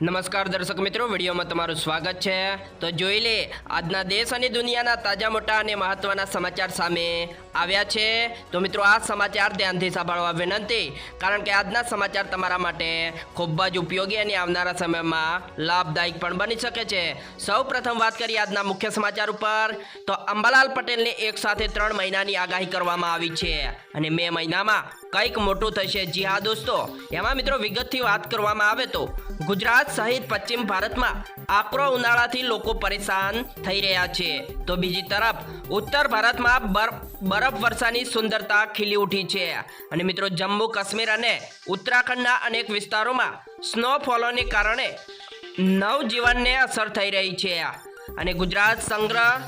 નમસ્કાર દર્શક મિત્રો, વિડીયોમાં તમારું સ્વાગત છે. તો જોઈ લે, આજના દેશ અને દુનિયાના તાજા મોટા અને મહત્વના સમાચાર સામે આવ્યા છે. તો મિત્રો, આ સમાચાર ધ્યાનથી સાંભળવા વિનંતી, કારણ કે આજના સમાચાર તમારા માટે ખૂબ જ ઉપયોગી અને આવનારા સમયમાં લાભદાયક પણ બની શકે છે. સૌ પ્રથમ વાત કરીએ આજના મુખ્ય સમાચાર ઉપર. તો અંબાલાલ પટેલને એક સાથે ત્રણ મહિનાની આગાહી કરવામાં આવી છે અને મે મહિનામાં કંઈક મોટું થશે. જી હા, દોસ્તો, એમાં મિત્રો વિગતથી વાત કરવામાં આવે તો ગુજરાત સહિત પશ્ચિમ ભારતમાં આકરો ઉનાળાથી લોકો પરેશાન થઈ રહ્યા છે. તો બીજી તરફ, ઉત્તર ભારતમાં બર- બરફ વર્ષાની સુંદરતા ખીલી ઉઠી છે. અને મિત્રો, જમ્મુ કાશ્મીર અને ઉત્તરાખંડના અનેક વિસ્તારોમાં સ્નોફોલોને કારણે નવજીવનને અસર થઈ રહી છે. અને ગુજરાત સંગ્રહ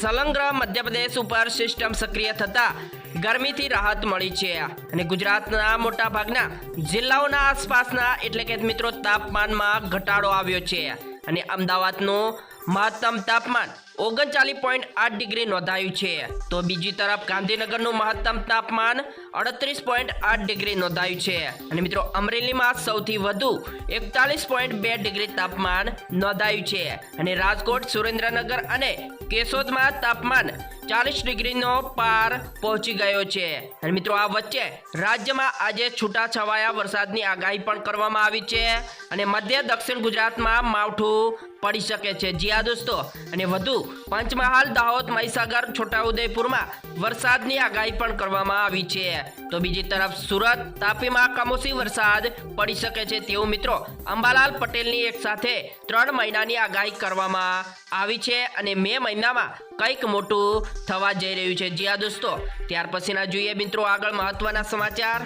સલંગ્ર મધ્યપ્રદેશ ઉપર સિસ્ટમ સક્રિય થતા ગરમીથી રાહત મળી છે. અને ગુજરાતના મોટા ભાગના જિલ્લાઓના આસપાસના, એટલે કે મિત્રો, તાપમાનમાં ઘટાડો આવ્યો છે. અને અમદાવાદનું મહત્તમ તાપમાન ઓગણચાલીસ પોઈન્ટ આઠ ડિગ્રી નોંધાયું છે. તો બીજી તરફ ગાંધીનગરનું મહત્તમ તાપમાન અડત્રીસ પોઈન્ટ આઠ ડિગ્રી નોંધાયું છે. અને મિત્રો, અમરેલીમાં સૌથી વધુ એકતાલીસ પોઈન્ટ બે ડિગ્રી તાપમાન નોંધાયું છે. અને રાજકોટ, સુરેન્દ્રનગર અને કેશોદમાં તાપમાન ચાલીસ ડિગ્રીનો પાર પહોંચી ગયો છે. અને મિત્રો, આ વચ્ચે રાજ્યમાં આજે છૂટાછવાયા વરસાદની આગાહી પણ કરવામાં આવી છે. અને મધ્ય દક્ષિણ ગુજરાતમાં માવઠું પડી શકે છે. જી આ દોસ્તો, અને વધુ પંચમહાલ, દાહોદ, મહીસાગર, છોટાઉદેપુરમાં વરસાદની આગાહી પણ કરવામાં આવી છે. તો બીજી તરફ સુરત, તાપીમાં કમોસમી વરસાદ પડી શકે છે તેવું મિત્રો અંબાલાલ પટેલની એક સાથે ત્રણ મહિનાની આગાહી કરવામાં આવી છે અને મે મહિનામાં કંઈક મોટું થવા જઈ રહ્યું છે. જ્યાં દોસ્તો, ત્યાર પછીના જોઈએ મિત્રો આગળ મહત્વના સમાચાર.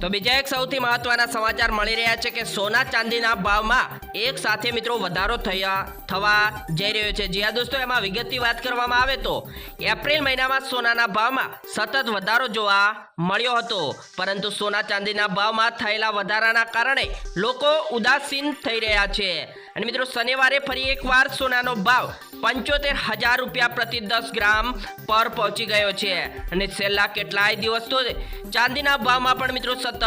તો બીજા એક સૌથી મહત્વના સમાચાર મળી રહ્યા છે કે સોના ચાંદીના ભાવમાં એક સાથે મિત્રો વધારો થયા, થવા જઈ રહ્યો છે. જી હા દોસ્તો, એમાં વિગતની વાત કરવામાં આવે તો એપ્રિલ મહિનામાં સોનાના ભાવમાં સતત વધારો જોવા મળ્યો હતો. પરંતુ સોના ચાંદીના ભાવમાં થયેલા વધારાના કારણે લોકો ઉદાસીન થઈ રહ્યા છે. અને મિત્રો શનિવારે ફરી એકવાર સોનાનો ભાવ પંચોતેર હજાર રૂપિયા પ્રતિ દસ ગ્રામ પર પહોંચી ગયો છે. અને છેલ્લા કેટલાય દિવસ તો ચાંદીના ભાવમાં પણ મિત્રો સતત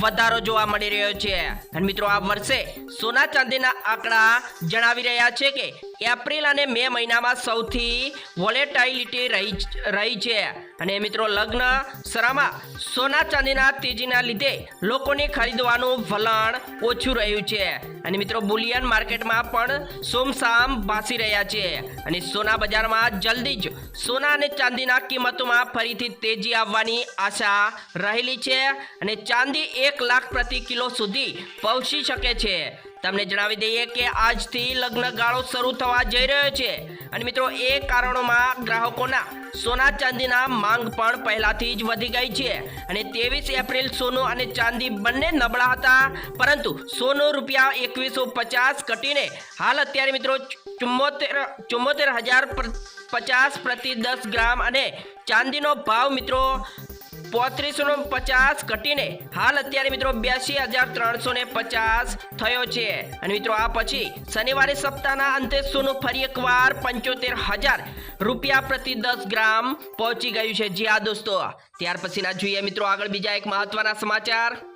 વધારો જોવા મળી રહ્યો છે. અને મિત્રો આ વર્ષે સોના ચાંદીના આંકડા જણાવી રહ્યા છે કે એપ્રિલ અને મે મહિનામાં સૌથી વોલેટાઇલિટી રહી રહી છે. અને મિત્રો, લગ્ન સરામાં સોના ચાંદીના તેજીના લીધે લોકોને ખરીદવાનું વલણ ઓછું રહ્યું છે. અને મિત્રો, બુલિયન માર્કેટમાં પણ સોમસામ ભાસી રહ્યા છે. અને સોના બજારમાં જલ્દી જ સોના અને ચાંદીના કિંમતોમાં ફરીથી તેજી આવવાની આશા રહેલી છે. અને ચાંદી એક લાખ પ્રતિ કિલો સુધી પહોંચી શકે છે. તમને જણાવી દઈએ કે આજથી લગ્ન ગાળો શરૂ થવા જઈ રહ્યો છે. અને મિત્રો, એ કારણોમાં ગ્રાહકોના સોના ચાંદીના માંગ પણ પહેલાથી જ વધી ગઈ છે. અને ત્રેવીસ એપ્રિલ સોનું અને ચાંદી બંને નબળા હતા, પરંતુ સોનું રૂપિયા એકવીસો પચાસ ઘટીને હાલ અત્યારે મિત્રો ચુમ્મોતેર ચુમ્મોતેર હજાર પચાસ પ્રતિ દસ ગ્રામ અને ચાંદીનો ભાવ મિત્રો પોત્રીસો પચાસ ઘટીને હાલ અત્યારે મિત્રો બ્યાસી હજાર ત્રણસો ને પચાસ થયો છે. અને મિત્રો આ પછી શનિવારે સપ્તાહના અંતે સોનું ફરી એકવાર પંચોતેર હજાર રૂપિયા પ્રતિ દસ ગ્રામ પહોંચી ગયું છે. જી આ દોસ્તો, ત્યાર પછીના જોઈએ મિત્રો આગળ બીજા એક મહત્વના સમાચાર.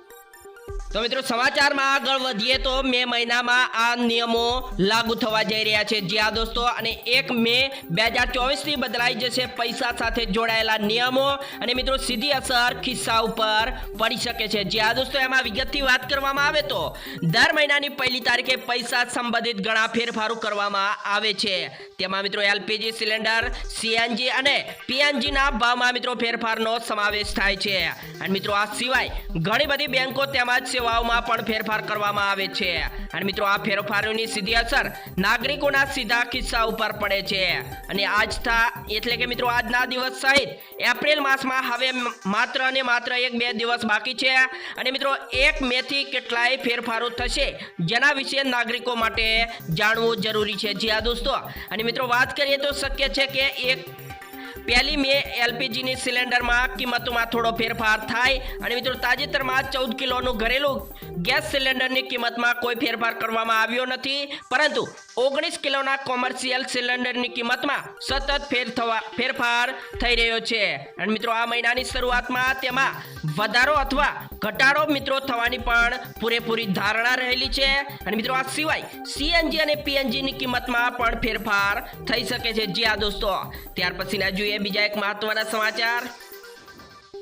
તો મિત્રો સમાચારમાં આગળ વધીએ તો મે મહિનામાં આ નિયમો લાગુ થવા જઈ રહ્યા છે. જ્યાં દોસ્તો, અને એક મે બે હજાર ચોવીસથી બદલાઈ જશે. પૈસા સાથે જોડાયેલા નિયમો અને મિત્રો સીધી અસર ખિસ્સા ઉપર પડી શકે છે. જ્યાં દોસ્તો, એમાં વિગતથી વાત કરવામાં આવે તો દર મહિનાની પહેલી તારીખે પૈસા સંબંધિત ઘણા ફેરફારો કરવામાં આવે છે. તેમાં મિત્રો એલપીજી સિલિન્ડર, સીએનજી અને પીએનજીના ભાવમાં મિત્રો ફેરફારનો સમાવેશ થાય છે. અને મિત્રો આ સિવાય ઘણી બધી બેંકો તેમજ સેવાઓમાં પણ ફેરફાર કરવામાં આવે છે. અને મિત્રો, આ ફેરફારોની સીધી અસર નાગરિકોના સીધા ખિસ્સા ઉપર પડે છે. અને આજથી એટલે કે મિત્રો, આજના દિવસ સહિત એપ્રિલ માસમાં હવે માત્ર અને માત્ર એક બે દિવસ બાકી છે. અને મિત્રો, એક મેથી કેટલાય ફેરફારો થશે જેના વિશે નાગરિકો માટે જાણવું જરૂરી છે. જી હા, દોસ્તો. અને મિત્રો, વાત કરીએ તો શક્ય છે કે એક પહેલી મે એલપીજીની સિલિન્ડરમાં કિંમતોમાં થોડો ફેરફાર થાય અને મિત્રો તાજેતરમાં ચૌદ કિલોનું ઘરેલું ગેસ સિલિન્ડરની કિંમતમાં કોઈ ફેરફાર કરવામાં આવ્યો નથી, પરંતુ ઓગણીસ કિલોના કોમર્શિયલ સિલિન્ડરની કિંમતમાં સતત ફેર થવા, ફેરફાર થઈ રહ્યો છે. અને મિત્રો આ મહિનાની શરૂઆતમાં તેમાં વધારો અથવા ઘટાડો મિત્રો થવાની પણ પૂરેપૂરી ધારણા રહેલી છે. અને મિત્રો આ સિવાય સીએનજી અને પીએનજીની કિંમતમાં પણ ફેરફાર થઈ શકે છે. જી આ દોસ્તો, ત્યાર પછીના જોઈએ બીજા એક મહત્વના સમાચાર.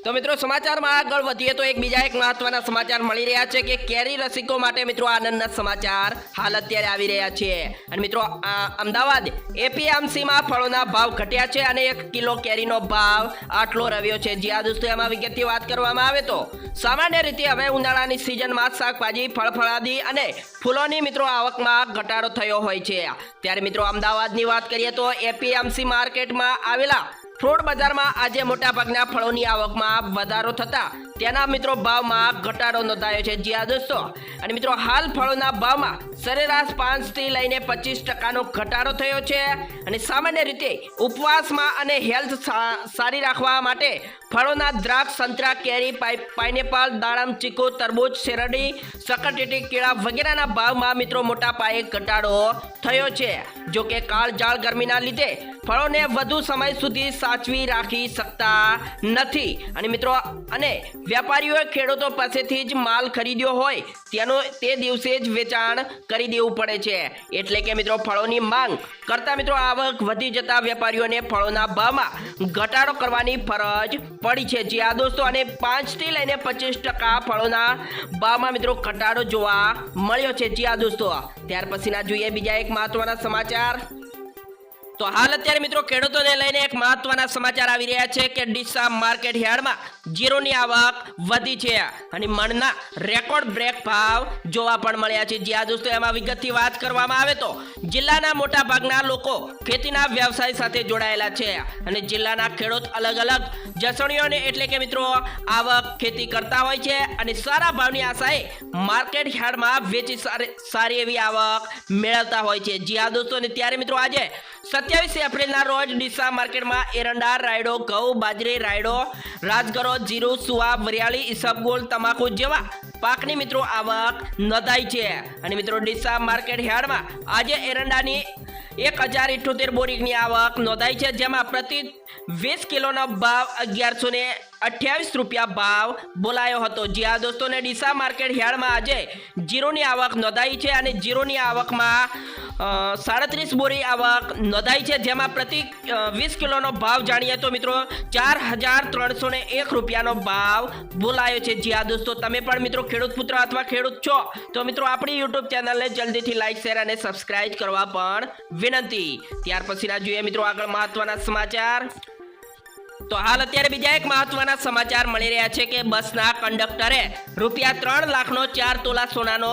તો મિત્રો, સમાચારમાં આગળ વધીએ તો એક બીજા એક મહત્વના સમાચાર મળી રહ્યા છે કે કેરી રસિકો માટે મિત્રો આનંદના સમાચાર હાલ અત્યારે આવી રહ્યા છે. અને મિત્રો, આ અમદાવાદ એપીએમસીમાં ફળોના ભાવ ઘટ્યા છે અને એક કિલો કેરીનો ભાવ આટલો રહ્યો છે. જ્યાં દોસ્તો, એમાં વિગતથી વાત કરવામાં આવે તો સામાન્ય રીતે હવે ઉનાળાની સિઝનમાં શાકભાજી, ફળફળાદી અને ફૂલોની મિત્રો આવકમાં ઘટાડો થયો હોય છે. ત્યારે મિત્રો, અમદાવાદની વાત કરીએ તો એપીએમસી માર્કેટમાં આવેલા ફ્રૂટ બજારમાં આજે મોટાભાગના ફળોની આવકમાં વધારો થતા તેના મિત્રો ભાવમાં ઘટાડો નોંધાયો છે. જ્યાં દોસ્તો. અને મિત્રો, હાલ ફળોના ભાવમાં સરેરાશ પાંચથી લઈને પચીસ ટકાનો ઘટાડો થયો છે. અને સામાન્ય રીતે ઉપવાસમાં અને હેલ્થ સારી રાખવા માટે ફળોના દ્રાક્ષ, સંતરા, કેરી પાઇનેપલ દાડમ, ચીકુ, તરબૂચ, શેરડી સકરટેટી કેળા વગેરેના ભાવમાં મિત્રો મોટા પાયે ઘટાડો થયો છે. જોકે કાળજાળ ગરમીના લીધે ફળોને વધુ સમય સુધી સાચવી રાખી શકતા નથી. અને મિત્રો, અને વેપારીઓએ ખેડૂતો પાસેથી જ માલ ખરીદ્યો હોય, તેનો તે દિવસે જ વેચાણ કરી દેવું પડે છે. એટલે કે મિત્રો, ફળોની માંગ કરતા મિત્રો, આવક વધી જતા વેપારીઓને ફળોના ભાવમાં ઘટાડો કરવાની ફરજ પડી છે. જે દોસ્તો, અને પાંચથી લઈને પચીસ ટકા ફળોના ભાવમાં મિત્રો ઘટાડો જોવા મળ્યો છે. જી દોસ્તો, ત્યાર પછીના જોઈએ બીજા એક મહત્વના સમાચાર. તો હાલ અત્યારે મિત્રો ખેડૂતોને લઈને એક મહત્વના સમાચાર આવી રહ્યા છે કે ડીસા માર્કેટ યાર્ડમાં જીરોની આવક વધી છે અને મણના રેકોર્ડ બ્રેક ભાવ જોવા પણ મળ્યા છે. જ્યાં દોસ્તો, એમાં વિગતથી વાત કરવામાં આવે તો જિલ્લાના મોટા ભાગના લોકો ખેતીના વ્યવસાય સાથે જોડાયેલા છે અને જિલ્લાના ખેડૂત અલગ અલગ જસણીઓને એટલે કે મિત્રો આવક ખેતી કરતા હોય છે અને સારા ભાવની આશાએ માર્કેટ યાર્ડમાં વેચી સારી એવી આવક મેળવતા હોય છે. જ્યાં દોસ્તો ત્યારે મિત્રો આજે સત્યાવીસ એપ્રિલના રોજ ડીસા માર્કેટમાં એરંડા, રાયડો, ઘઉં, બાજરી, રાયડો, રાજગરો, જીરું સુવા વરિયાળી ઈસબગોળ તમાકુ જેવા પાકની મિત્રો આવક નોંધાઈ છે. અને મિત્રો ડીસા માર્કેટ યાર્ડમાં આજે એરંડાની એક હજાર ઇઠોતેર બોરીની આવક નોંધાઈ છે, જેમાં પ્રતિ વીસ કિલોનો ભાવ અગિયારસો ને અઠ્યાવીસ રૂપિયા ભાવ બોલાયો હતો. જ્યાં દોસ્તોને ડીસા માર્કેટ યાર્ડમાં આજે જીરોની આવક નોંધાઈ છે અને જીરોની આવકમાં સાડત્રીસ બોરી આવક નોંધાઈ છે, જેમાં પ્રતિ વીસ કિલોનો ભાવ જાણીએ તો મિત્રો ચાર હજાર ત્રણસો ને એક રૂપિયાનો ભાવ બોલાયો છે. જ્યાં દોસ્તો, તમે પણ મિત્રો ખેડૂત પુત્ર અથવા ખેડૂત છો, તો મિત્રો આપણી યુટ્યુબ ચેનલને જલ્દીથી લાઈક, શેર અને સબસ્ક્રાઇબ કરવા પણ વિનંતી. ત્યાર પછીના જોઈએ મિત્રો આગળ મહત્વના સમાચાર. તો હાલ અત્યારે બીજા એક મહત્વના સમાચાર મળી રહ્યા છે કે બસના કંડક્ટરે રૂપિયા ત્રણ લાખનો ચાર તોલા સોનાનો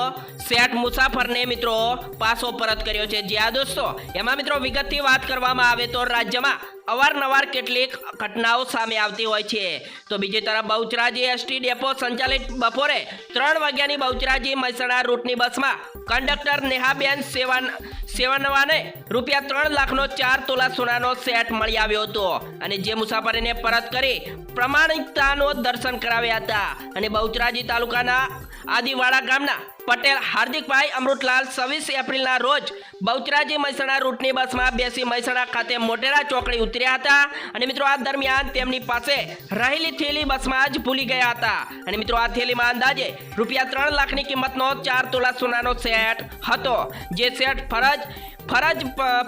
સેટ મુસાફરને મિત્રો પાસો પરત કર્યો છે. જ્યાં દોસ્તો, એમાં મિત્રો વિગતથી વાત કરવામાં આવે તો રાજ્યમાં અવારનવાર કેટલીક ઘટનાઓ સામે આવતી હોય છે. તો બીજી તરફ બહુચરાજી એસટી ડેપો સંચાલિત બપોરે ત્રણ વાગ્યાની બહુચરાજી મહેસાણા રૂટની બસમાં કંડક્ટર નેહાબેન સેવાન, સેવનવાને રૂપિયા ત્રણ લાખનો ચાર તોલા સોનાનો સેટ મળી આવ્યો હતો અને જે મુસાફરીને પરત કરી પ્રમાણિકતાનો દર્શન કરાવ્યા હતા. અને બહુચરાજી તાલુકાના આદિવાડા ગામના પટેલ, હાર્દિકભાઈ અમૃતલાલ, છવ્વીસ એપ્રિલના રોજ બહુચરાજી મહેસાણા રૂટની બસમાં બેસી મહેસાણા ખાતે મોટેરા ચોકડી ઉતર્યા હતા અને મિત્રો આ દરમિયાન તેમની પાસે રહેલી થેલી બસમાં જ ભૂલી ગયા હતા. અને મિત્રો આ થેલીમાં અંદાજે રૂપિયા ત્રણ લાખની કિંમતનો ચાર તોલા સોનાનો સેટ હતો, જે સેટ ફરજ ફરજ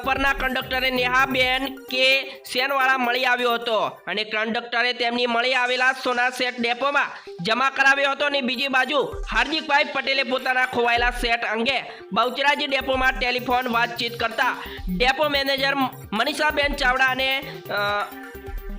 પરના કંડક્ટરે નેહાબેન કે સેનવાળા મળી આવ્યો હતો અને કંડક્ટરે તેમની મળી આવેલા સોના સેટ ડેપોમાં જમા કરાવ્યો હતો અને બીજી બાજુ હાર્દિકભાઈ પટેલે પોતાના ખોવાયેલા સેટ અંગે બહુચરાજી ડેપોમાં ટેલિફોન વાતચીત કરતા ડેપો મેનેજર મનીષાબેન ચાવડા અને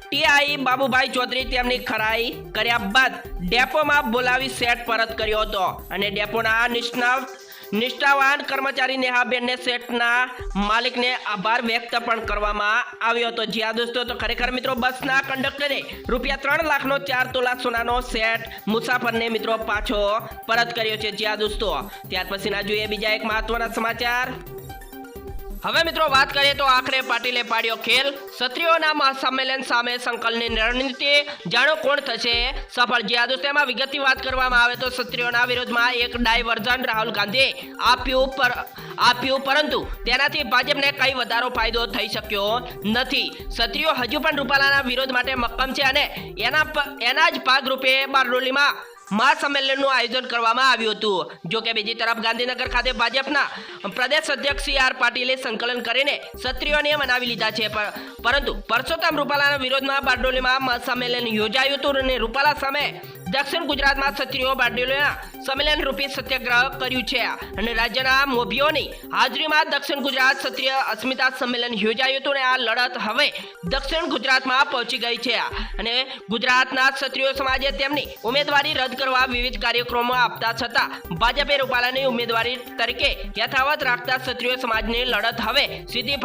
ટીઆઈ બાબુભાઈ ચૌધરી તેમની ખરાઈ કર્યા બાદ ડેપોમાં બોલાવી સેટ પરત કર્યો હતો અને ડેપોના નિષ્ણાત નિષ્ઠાવાન કર્મચારી નેહાબેનને સેટના માલિકને આભાર વ્યક્ત પણ કરવામાં આવ્યો હતો. જ્યાં દોસ્તો, તો ખરેખર મિત્રો બસના કંડક્ટરે રૂપિયા ત્રણ લાખનો ચાર તોલા સોનાનો સેટ મુસાફરને મિત્રો પાછો પરત કર્યો છે. જ્યાં દોસ્તો, ત્યાર પછીના જોઈએ બીજા એક મહત્વના સમાચાર. હવે મિત્રો વાત કરીએ તો આખરે પાટીલે પાડ્યો ખેલ. ક્ષત્રિયોના મહાસંમેલન સામે સંકલનની રણનીતિ. જાણો કોણ થશે? સફળ જે આ તેમાં વિગતની વાત કરવામાં આવે તો ક્ષત્રિયોના વિરોધમાં એક ડાયવર્ઝન રાહુલ ગાંધીએ આપ્યું પર, આપ્યું પરંતુ તેનાથી ભાજપને કઈ વધારો ફાયદો થઈ શક્યો નથી. ક્ષત્રિયો હજુ પણ રૂપાલાના વિરોધ માટે મક્કમ છે અને એના એના જ ભાગરૂપે બારડોલીમાં મહાસંમેલનનું આયોજન કરવામાં આવ્યું હતું. જો કે બીજી તરફ ગાંધીનગર ખાતે ભાજપના પ્રદેશ અધ્યક્ષ સી આર પાટીલે સંકલન કરીને ક્ષત્રિયોને મનાવી લીધા છે. પરંતુ પરસોત્તમ રૂપાલાના વિરોધમાં બારડોલીમાં મહાસંમેલન યોજાયું હતું અને રૂપાલા સામે દક્ષિણ ગુજરાતમાં ક્ષત્રિયો બારડોલીના સંમેલન રૂપી સત્યાગ્રહ કર્યું છે. અને રાજ્યના મોભીઓની હાજરીમાં દક્ષિણ ગુજરાત ક્ષત્રિય અસ્મિતા સંમેલન યોજાયું હતું અને આ લડત હવે દક્ષિણ ગુજરાતમાં પહોંચી ગઈ છે. અને ગુજરાતના ક્ષત્રિયો સમાજે તેમની ઉમેદવારી રદ કરવા વિવિધ કાર્યક્રમો આપતા છતાં ભાજપે રૂપાલાની ઉમેદવારી તરીકે યથાવત રાખતા ક્ષત્રિય સમાજની લડત હવે સીધી